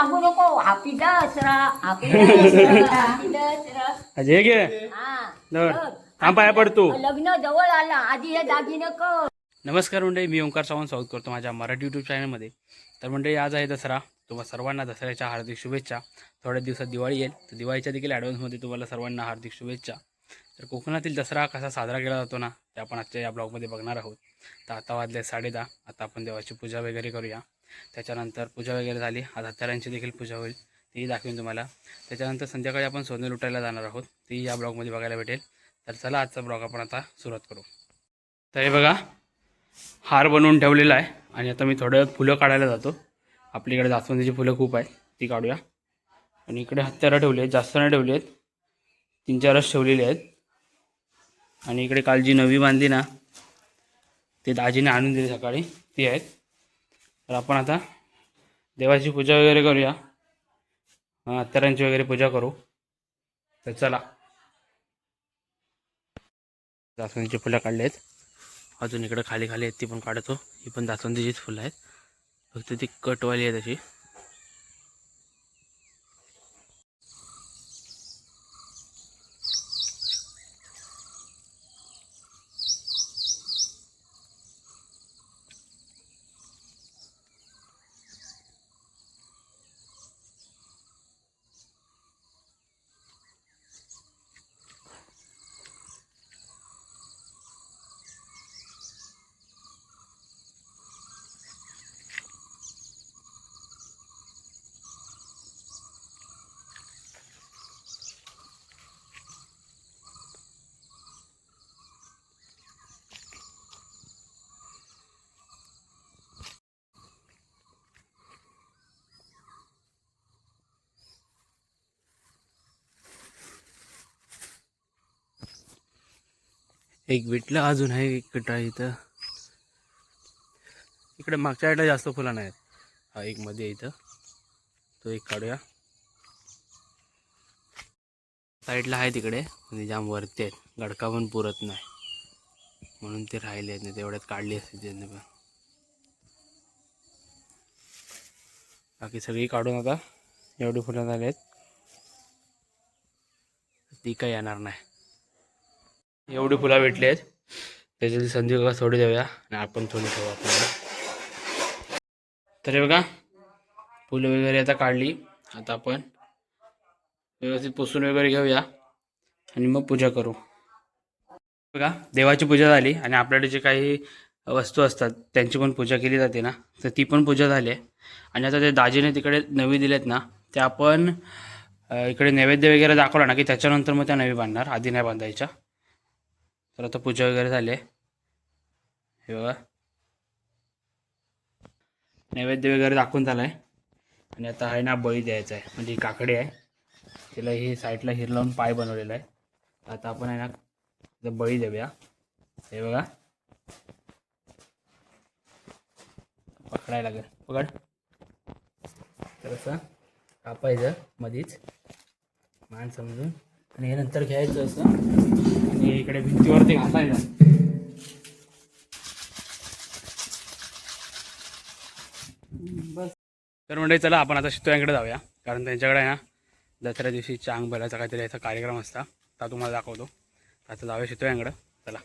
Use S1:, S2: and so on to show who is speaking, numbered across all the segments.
S1: सांगू नको. Happy Dasara happy Dasara happy Dasara.
S2: Ajay हे घे.
S1: हा
S2: जवळ.
S1: बघ.
S2: थांब पाया पड तू.
S1: लग्न जवळ आला. आधी हे दागिने कर.
S2: नमस्कार मंडळी मी ओंकार सावंत स्वागत करतो माझ्या मराठी यूट्यूब चॅनलमध्ये तर मंडळी आज आहे दसरा. तुम्हा सर्वांना दसऱ्याच्या हार्दिक शुभेच्छा. थोड्या दिवसात दिवाळी येईल. तर दिवाळीच्या देखील ॲडव्हान्समध्ये तुम्हाला सर्वांना हार्दिक शुभेच्छा. तर कोकणातील दसरा कसा साजरा केला जातो ना ते आपण आजच्या या ब्लॉगमध्ये बघणार आहोत. तर आता वाजले साडे दहा. आता आपण देवाची पूजा वगैरे करूया. त्याच्यानंतर पूजा वगैरे झाली. आज हत्यारांची देखील पूजा होईल तीही दाखवेन तुम्हाला. त्याच्यानंतर संध्याकाळी आपण सोने लुटायला जाणार आहोत. ती या ब्लॉगमध्ये बघायला भेटेल. तर चला आजचा ब्लॉग आपण आता सुरुवात करू. तर हे बघा हार बनवून ठेवलेला आहे. आणि आता मी थोडं फुलं काढायला जातो. आपल्याकडे जास्वंदीची फुलं खूप आहेत ती काढूया. आणि इकडे हत्यारं ठेवली आहेत जास्त नाही ठेवली आहेत. तीन चारच ठेवलेली आहेत. आणि इकडे काल जी नवी बांधली ना ते दाजीने आणून दिली सकाळी. ती आहेत. तर आपण आता देवाची पूजा वगैरे करूया. अं, हत्यारांची वगैरे पूजा करू. तर चला. जास्वंदीची फुलं काढली आहेत अजून इकडे खाली खाली आहेत ती पण काढतो. ही पण जास्वंदीचीच फुलं आहेत. फक्त ती कटवाली आहे तशी एक विटला अजून आहे एक कटा इथं. इकडे मागच्या साईडला जास्त फुलं नाहीत. हा एक मध्ये इथं. तो एक काढूया. साईडला आहे तिकडे म्हणजे जाम वरती आहेत. गडका पण पुरत नाही. म्हणून ते राहिले आहेत. नाही तेवढ्यात काढली असते त्यांनी पण. बाकी सगळी काढून आता एवढी फुलं झाली आहेत. ती काही येणार नाही. एवढी फुलं भेटली आहेत. त्याच्यातली संधी बघा थोडी देऊया आणि आपण थोडी ठेवू आपल्याला. तर बघा फुलं वगैरे आता काढली. आता आपण व्यवस्थित पुसून वगैरे घेऊया आणि मग पूजा करू. बघा देवाची पूजा झाली आणि आपल्याकडे जे काही वस्तू असतात त्यांची पण पूजा केली जाते ना. तर ती पण पूजा झाली आहे. आणि आता ते दाजीने तिकडे नवी दिलेत ना ते आपण इकडे नैवेद्य वगैरे दाखवला ना की त्याच्यानंतर मग त्या नवी बांधणार आधी नाही बांधायच्या. तर आता पूजा वगैरे झाली आहे. हे बघा. नैवेद्य वगैरे दाखवून झाला आहे. आणि आता आहे ना बळी द्यायचा आहे. म्हणजे काकडी आहे. तिला ही साईडला हिर लावून पाय बनवलेला आहे. आता आपण आहे ना बळी देऊया. हे बघा. पकडायला लागेल. पकड. तर असं कापायचं मधीच. मान समजून. आणि हे नंतर घ्यायचं असं. आणि इकडे भिंतीवरती घालायचं. बस तर म्हणजे चला आपण आता शितोयांकडे जाऊया. कारण त्यांच्याकडे ना दसऱ्या दिवशी चांग बैलाचा काहीतरी याचा कार्यक्रम असता. तर तुम्हाला दाखवतो. आता जाऊया शितोयांकडं चला.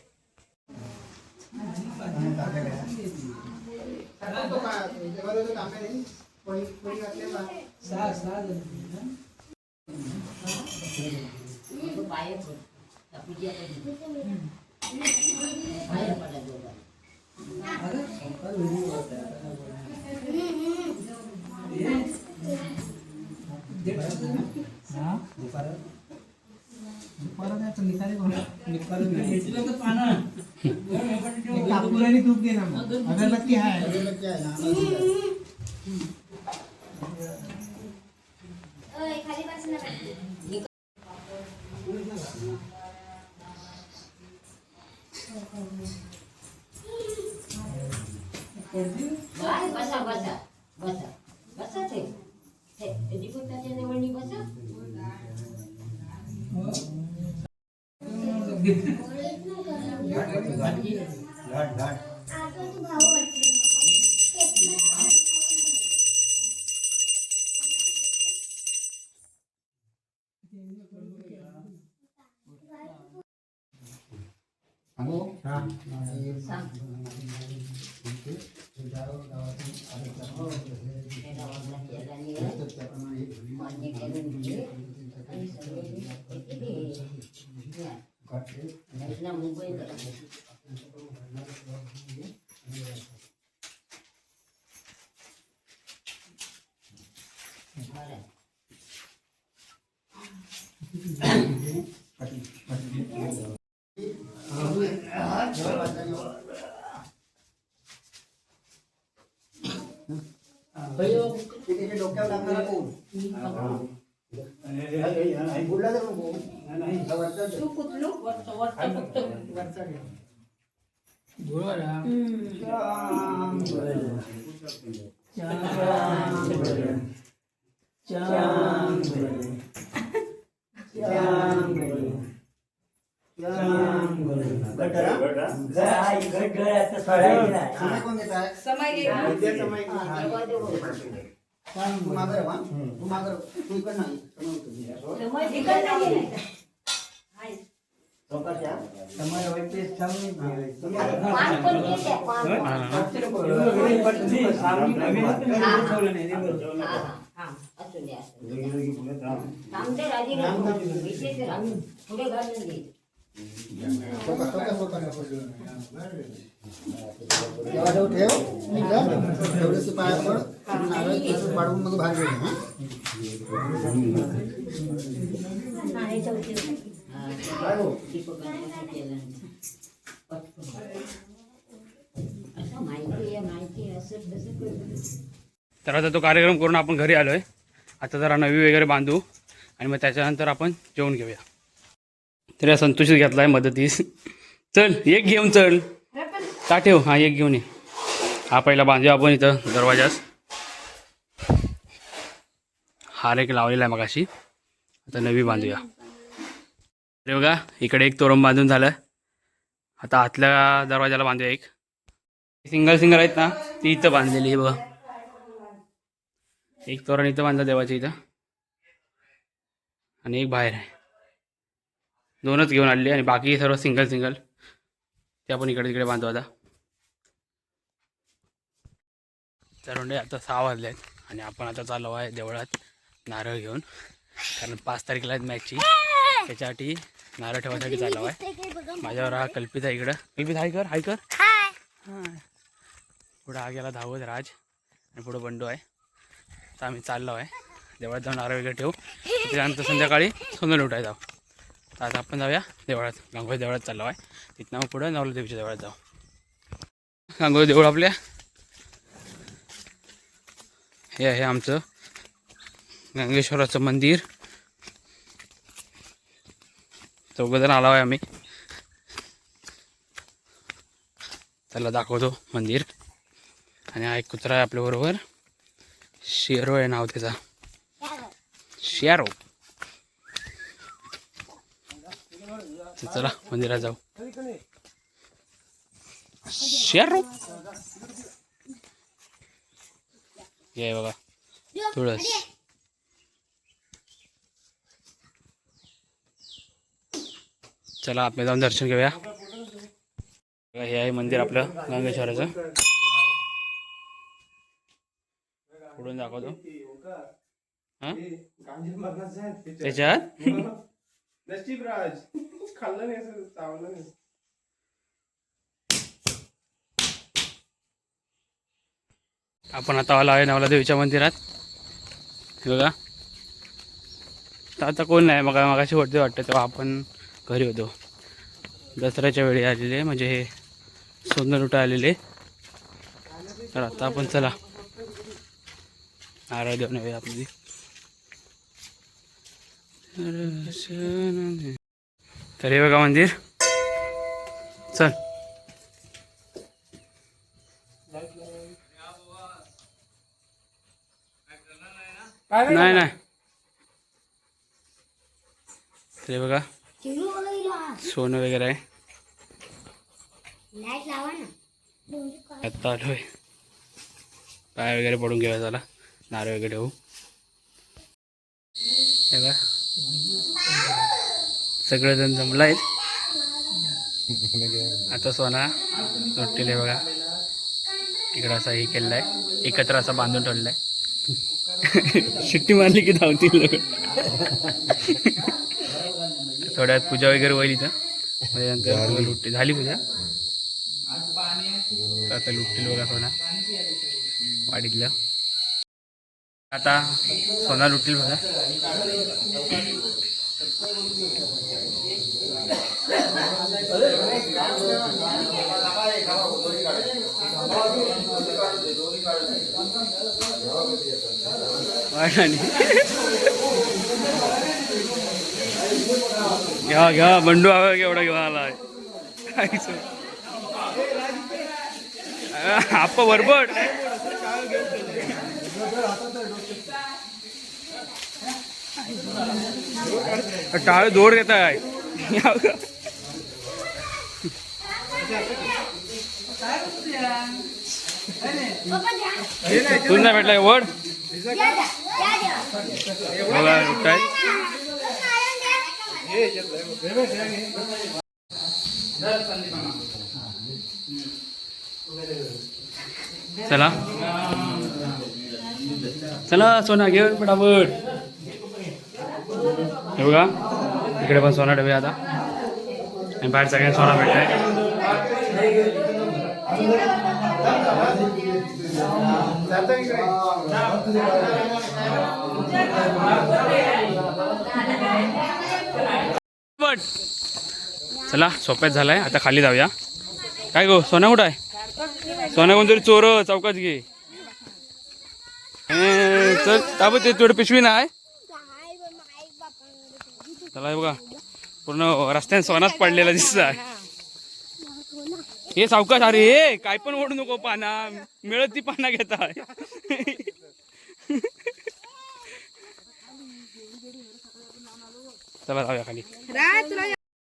S1: बाहर पड़ा है हाँ दोपहर है
S3: अगरबत्ती है
S1: सांग? हे गावातला केला आणि मान्य करून घे. आणि सगळे हे. या. नाही ना मुंबईला बरं.
S4: डोक्यावर लागणारा कोण बोलला तर नको वरचा
S1: तू कुठलं वरचं वरचं फक्त
S4: समय समय
S1: हा,
S4: नाही.
S1: त्यामुळे तिकडनं गेले.
S4: चौकाच्या.
S1: पान
S4: देवाजवळ ठेव पाया पड नारळ मग बाहेर
S2: तर आता तो कार्यक्रम करून आपण घरी आलो आहे आता जरा नवी वगैरे बांधू आणि मग त्याच्यानंतर आपण जेवण घेऊया. तर या घेतला आहे मदतीस. चल एक घेऊन चल. का ठेव? हा एक घेऊन ये. हा पहिला बांधूया आपण इथं दरवाजास. हार एक लावलेला आहे मगाशी. आता नवी बांधूया. अरे बघा इकडे एक तोरण बांधून झालं. आता आतल्या दरवाजाला बांधूया एक. सिंगल सिंगल आहेत ना ती इथं बांधलेली आहे बघा. एक तोरण इथं बांधलं देवाच्या इथं. आणि एक बाहेर आहे. दोनच घेऊन आलेली आणि बाकी सर्व सिंगल सिंगल. ते आपण इकडे तिकडे बांधू आता. तर म्हणजे आता सहा वाजले आहेत आणि आपण आता चाललो आहे देवळात नारळ घेऊन. कारण पाच तारीखला आहेत मॅचची त्याच्यासाठी नारळ ठेवायसाठी चाललो आहे. माझ्यावर हा कल्पित आहे इकडं. कल्पित हाय कर हाय कर. हां पुढं हा गेला धावत राज आणि पुढं बंडू आहे. आता आम्ही चाललो आहे. देवळात जाऊन नारळ वगैरे ठेवू. त्याच्यानंतर संध्याकाळी सोनं लुटायला जाऊ. तर आता आपण जाऊया देवळात. गांगोळी देवळात चाललो आहे. तिथनं मग पुढं नवला देवीच्या देवळात जाऊ. गांगोळी देऊळ आपल्या. हे आहे आमचं गंगेश्वराचं मंदिर. चौघजण आलो आहे आम्ही. त्याला दाखवतो मंदिर. आणि हा एक कुत्रा आहे आपल्याबरोबर शेरो आहे नाव त्याचा. शेरो. तर चला मंदिरात जाऊ. शेरो? ये बघा तुळस. चला आपण जाऊन दर्शन घेऊया. हे आहे मंदिर आपलं गंगेश्वराचं. पुढून दाखवतो. हा? त्याच्यात?
S5: नशीब राज. खाल्लं नाही असं चावलं नाही.
S2: आपण आता आलो आहे नवला देवीच्या मंदिरात. बघा. तर आता कोण नाही मग मगाशी वाटते वाटतं तेव्हा आपण घरी होतो. दसऱ्याच्या वेळी आलेले म्हणजे हे सुंदर उठा आलेले. तर आता आपण चला. नारळ देऊन येऊया आपली. तर हे बघा मंदिर. चल. नाही नाही. ते बघा. सोनं वगैरे आहे. आत्ता आलोय. पाय वगैरे पडून घेऊया त्याला नारळ वगैरे ठेवू हे बघा. सगळेजण जमला आहेत आता सोना सुट्टीले बघा. इकडं असा हे केलेला आहे एकत्र असा बांधून ठेवलेला आहे शिट्टी मारली की धावतील लोक. थोड्यात पूजा वगैरे होईल इथं. त्याच्यानंतर लुट्टी झाली पूजा? आता लुटतील बघा सोना. वाडीतलं. आता सोना लुटतील बघा. घ्या घ्या बंडू आव एवढा घेऊन आलाय. आप बरबड. टाळ दोड घेत आहे तुझा भेटलाय वड. बघा उठाय. चला. चला सोना घे पटापट हे बघा इकडे पण सोना ठेवूया आता. आणि बाहेर सगळ्यांना सोना भेटलाय. चला सोप्यात झालाय. आता खाली जाऊया. काय गो सोना कुठं आहे? सोना कोणतरी चोर चौकात घे. चल ताबत ते थोडं पिशवी नाही चला हे बघा. पूर्ण रस्त्याने सोनाच पडलेला दिसत आहे हे सावकाश अरे हे काय पण ओढू नको पाना. मिळत ती पाना घेता चला जाऊया खाली.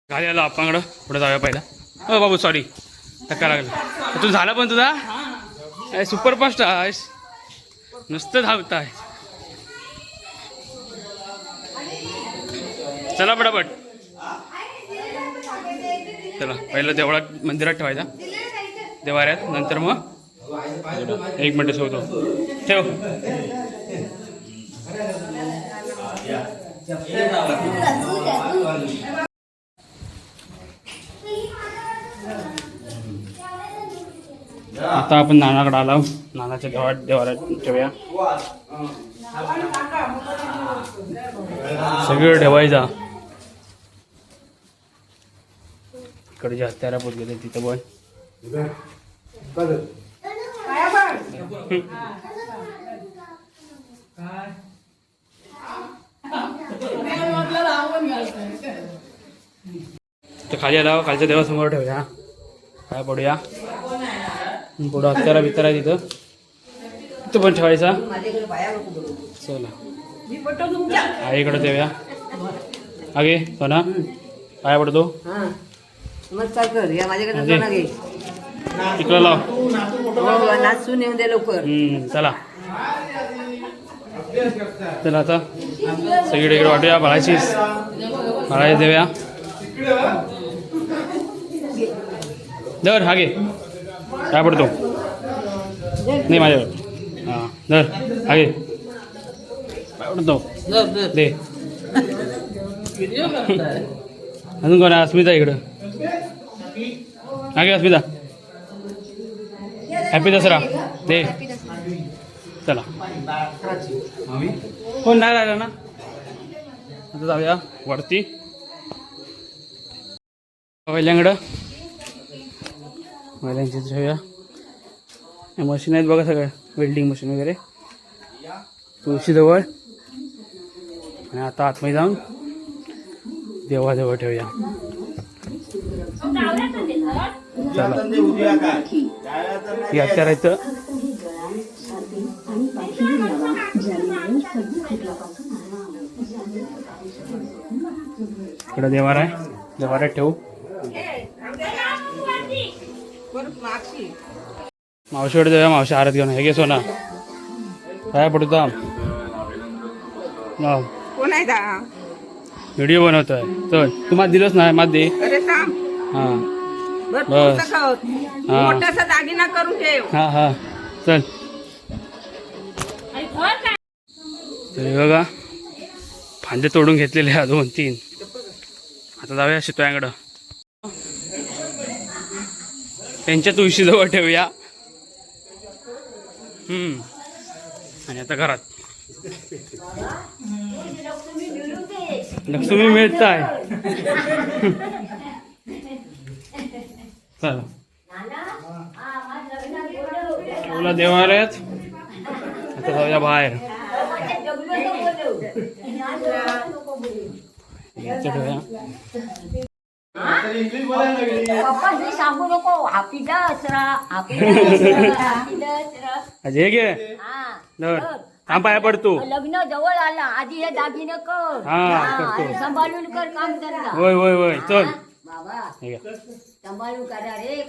S2: खाली आलो आपणकडं पुढे जाऊया पहिला. हो बाबू सॉरी धक्का लागला. तू झाला पण तुझा? काय सुपरफास्ट आहेस नुसतं धावत आहे चला पटापट. चला पहिलं देवळात मंदिरात ठेवायचा. देवाऱ्यात. नंतर मग एक मिनटं ठेवतो ठेव. आता आपण नानाकडे आलो. नानाच्या देवात देवाऱ्यात ठेवूया. सगळं ठेवायचा. इकडे हत्यारा पोत गेले तिथं पण तर खाली आला खालच्या देवासमोर ठेवूया काय पडूया पुढं हत्यारा बित्यारा तिथं तिथं पण ठेवायचा चला आईकडे देऊया आगे सोना काय पडतो
S1: मग काय कर या माझ्याकडे
S2: इकडं लाव.
S1: हो नाचून येऊन दे लवकर.
S2: हम्म, चला. चला आता. सगळीकडे इकडे वाटूया बाळाची बाळाची देऊया. दर हा घे. काय पडतो. नाही माझ्यावर हां दर हा घे. काय पडतो. दे. अजून कोण आहे? अस्मिता इकडं. हा घे अस्मिता. हॅपी दसरा दे. चला. हो नाही राहिला ना? आता जाऊया वरती. पहिल्यांकडं महिलांची ठेवूया. या मशीन आहेत बघा सगळ्या. वेल्डिंग मशीन वगैरे. तुळशीजवळ आणि आता आतमध्ये जाऊन देवाजवळ ठेवूया. चला ही हत्यार इथं इकडं देवार आहे. देवाऱ्यात ठेवू. मावशीकडे जाऊया मावशी हारत घेऊन. हे घे सोना. काय पडतो
S6: कोण आहे दा?
S2: व्हिडिओ बनवतोय. तर तू मात दिलंच नाही मात दे. हां.
S6: भरपूर
S2: बस.
S6: खाऊ.
S2: हा.
S6: मोठासा दागिना करून ठेव.
S2: हा हा. चल. तर हे बघा फांदे तोडून घेतलेले आहे दोन तीन. आता जाऊया शितोयाकडं त्यांच्या तुळशीजवळ ठेवूया. हम्म. आणि आता घरात. लक्ष्मी मिळत आहे चला ठेवला देवालयात? आता जाऊया बाहेर.
S1: हे सांगू नको.
S2: हे घे.
S1: हा.
S2: थांब पाया पडतो.
S1: लग्न जवळ आला. आधी हे दागिने कर. सांभाळून कर काम धंदा.
S2: होय होय होय. चल.
S1: बाबा. सांभाळून करा रे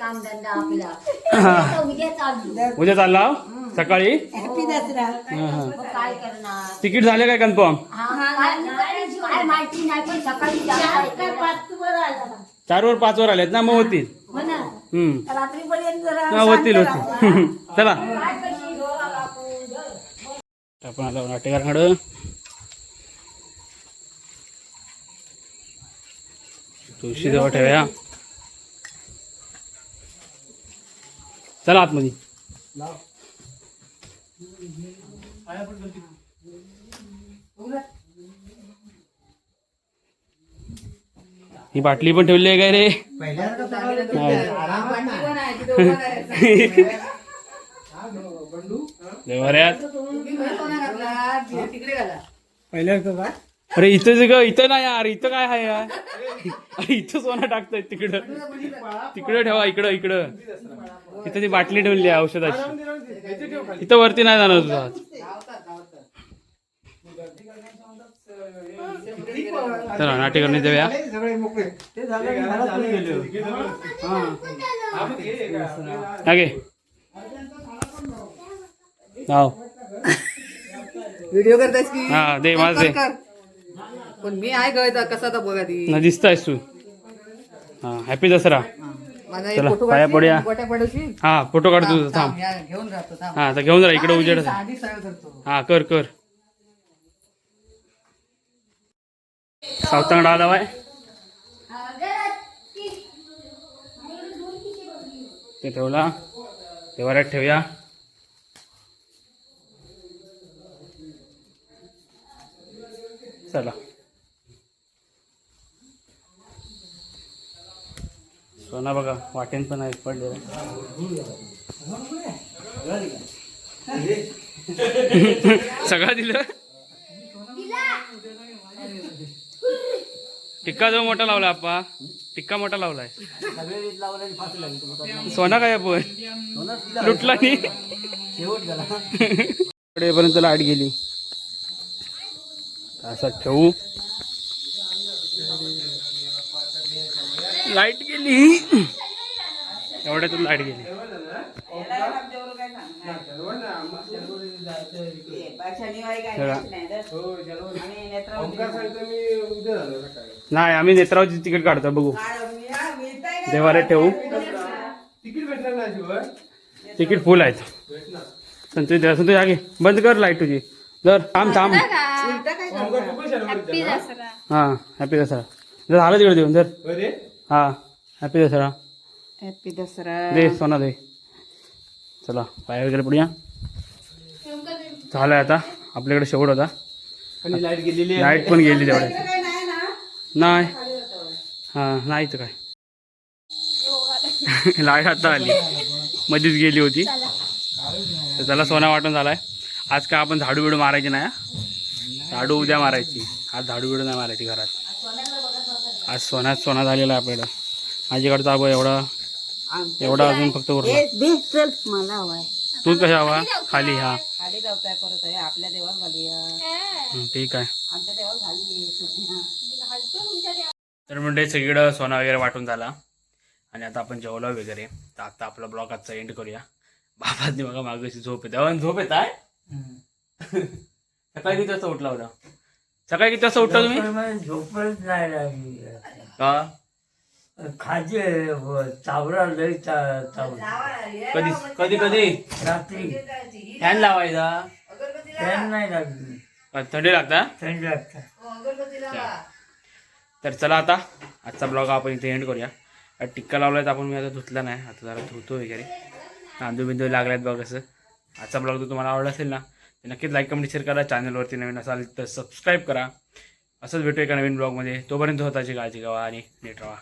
S1: उद्या चालू.
S2: उद्या चालला हो? सकाळी?
S6: हॅपी दसरा.
S2: हा.
S1: मग काय करणार?
S2: तिकीट झाले काय कन्फर्म?
S1: हा, काय काय माहिती नाही पण सकाळी जायचं.
S2: चार वर पाच वर आलेत ना मग होतील.
S6: हो ना.
S2: हम्म. हा, होतील होतील. चला. आपण आलो नाटेकरांकडं तुळशी जवळ ठेवूया. चला आतमध्ये. ही बाटली पण ठेवली आहे काय रे? अरे इथं ग इथं नाही यार इथं काय आहे यार? अरे इथं सोनं टाकताय तिकडं. तिकडं ठेवा इकडं इकडं. इथं ती बाटली ठेवली आहे औषधाची. इथं वरती नाही जाणार तुझा. चला नाटेकरणी देऊया.
S3: झाले सगळे मोकळे. ते झालं की घरात कोणी गेले.
S2: हागे हाव
S6: व्हिडिओ करतायस की
S2: हा दे माझ.
S6: पण मी आहे गळता कसा तर बघा ती
S2: ना दिसतायस तू हा हॅपी दसरा.
S6: माझा एक
S2: चला,
S6: फोटो
S2: पाया
S6: काढशील?
S2: पडूया.
S6: गोट्या?
S2: हा फोटो काढ तुझा
S6: थांब,
S2: थांब
S6: थांब, या, घेऊन थांब.
S2: हा आता घेऊन जा इकडे उजेड आहे.
S6: आधी सरळ करतो
S2: हा कर कर. सावतांगडा आला बाय. ते ठेवला. देवाऱ्यात ठेवूया. चला. सोना बघा वाटेन पण आहे पडलेलं सगळं दिलं? टिक्का जो मोठा लावला आपा टिक्का मोठा लावलाय. सोना काय आपण? लुटला नाही. पर्यंत लाइट गेली. असं ठेवू. लाइट गेली. एवढ्यातून लाइट गेली. नाही आम्ही नेत्रावरची तिकीट काढतो बघू. देवाऱ्यात ठेवू.
S5: तिकीट
S2: फुल आहेत. संतोष द्या संतोष आगे. बंद कर लाइट तुझी. जर थांब थांब. हां हॅपी दसरा. जर झालं तिकडे देऊन जर हां हॅपी दसरा.
S6: हॅपी दसरा.
S2: दे सोना दे. चला पाया वगैरे पुढे झालं आता आपल्याकडे शेवट होता.
S5: आणि लाइट गेलेली
S2: लाइट पण गेली तेवढ्या नाही हां नाही तर काय. लाइट आता आली. मध्येच गेली होती. तर त्याला सोना वाटून झालाय. आज काय आपण झाडू बिडू मारायची नाही हा? झाडू उद्या मारायची. आज झाडू बिडू नाही मारायची घरात. आज सोन्यात सोना झालेला आहे आपल्याला माझ्याकडचा आपण एवढा एवढा अजून फक्त उरला.
S1: मला हवाय
S2: तूच कशा हवा खाली हा.
S6: खाली जाऊताय परत आहे? आपल्या देवात घालूया.
S2: हं, ठीक आहे.
S6: आमच्या
S2: तर म्हणजे सगळीकडं सोना वगैरे वाटून झाला. आणि आता आपण जेवलो वगैरे. तर आता आपला ब्लॉग आजचा एंड करूया. बाबांनी बघा मागाशी झोप येते. झोप येत आहे? सकाळी किती वाजता उठला होता? सकाळी किती वाजता उठला तुम्ही?
S3: झोपच नाही लागली.
S2: का?
S7: खाजी चावरा लय चा- चावरा
S2: कधी कधी कधी?
S7: रात्री.
S2: फॅन लावायचा?
S7: फॅन नाही लागली.
S2: थंडी लागता?
S7: थंडी लागतात
S2: तर चला आता आजचा ब्लॉग आपण इथे एंड करूया. आता टिक्का लावलाय तर आपण मी आता धुतला नाही. आता जरा धुतो वगैरे. तांदूळ बिंदू लागल्यात बघ कसं. आजचा ब्लॉग जर तुम्हाला आवडला असेल ना तर नक्कीच लाईक कमेंट शेअर करा. चॅनलवरती नवीन असाल तर सबस्क्राईब करा. असंच भेटू एका नवीन ब्लॉगमध्ये तोपर्यंत स्वतःची काळजी घ्यावा आणि नीट राहा.